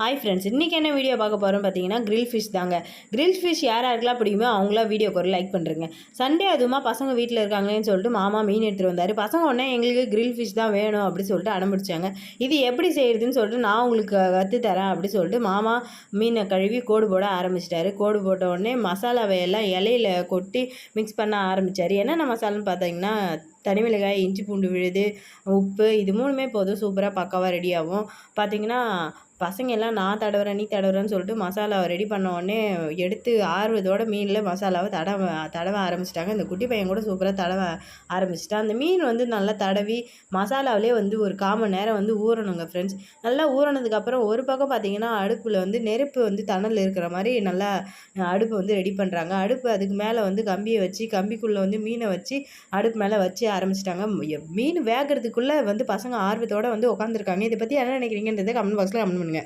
Hi friends இன்றைக்கி என்ன video பார்க்க போகிறோம் பார்த்தீங்கன்னா கிரில் ஃபிஷ் தாங்க. கிரில் ஃபிஷ் யார் யாருக்கெல்லாம் பிடிக்குமோ அவங்களாம் வீடியோக்கு ஒரு லைக் பண்ணுறேங்க சண்டே அதுவுமா பசங்க வீட்டில் இருக்காங்களேன்னு சொல்லிட்டு மாமா மீன் எடுத்துகிட்டு வந்தார். பசங்க உடனே எங்களுக்கு கிரில் ஃபிஷ் தான் வேணும் அப்படின்னு சொல்லிட்டு அடம்பிடிச்சாங்க இது எப்படி செய்கிறதுன்னு சொல்லிட்டு நான் உங்களுக்கு கற்று தரேன் அப்படின்னு சொல்லிட்டு மாமா மீனை கழுவி கோடு போட ஆரம்பிச்சிட்டாரு. கோடு போட்ட உடனே மசாலாவை எல்லாம் இலையில கொட்டி மிக்ஸ் பண்ண ஆரம்பித்தார் என்னென்ன மசாலான்னு பார்த்தீங்கன்னா தனி மிளகாய் இஞ்சி பூண்டு விழுது உப்பு இது மூணுமே போதும். சூப்பராக பக்காவாக ரெடி ஆகும். பார்த்தீங்கன்னா பசங்க எல்லாம் நான் தடவுறேன் நீ தடவுறேன்னு சொல்லிட்டு மசாலாவை ரெடி பண்ண உடனே எடுத்து ஆர்வத்தோட மீனில் மசாலாவை தடவ தடவ ஆரம்பிச்சிட்டாங்க. இந்த குட்டி பையன் கூட சூப்பராக தடவ ஆரம்பிச்சிட்டான். அந்த மீன் வந்து நல்லா தடவி மசாலாவிலே வந்து ஒரு கால் மணி நேரம் வந்து ஊறணுங்க ஃப்ரெண்ட்ஸ் நல்லா ஊறினதுக்கப்புறம் ஒரு பக்கம் பார்த்தீங்கன்னா அடுப்பில் வந்து நெருப்பு வந்து தணல் இருக்கிற மாதிரி நல்லா அடுப்பு வந்து ரெடி பண்ணுறாங்க அடுப்பு அதுக்கு மேலே வந்து கம்பியை வச்சு கம்பிக்குள்ளே வந்து மீனை வச்சு அடுப்பு மேலே வச்சு ஆரம்பிச்சிட்டாங்க. மீன் வேகிறதுக்குள்ளே வந்து பசங்க ஆர்வத்தோடு வந்து உட்காந்துருக்காங்க இதை பற்றி என்ன நினைக்கிறீங்கன்றதை கமெண்ட் பாக்ஸில் கமெண்ட் பண்ணுங்க.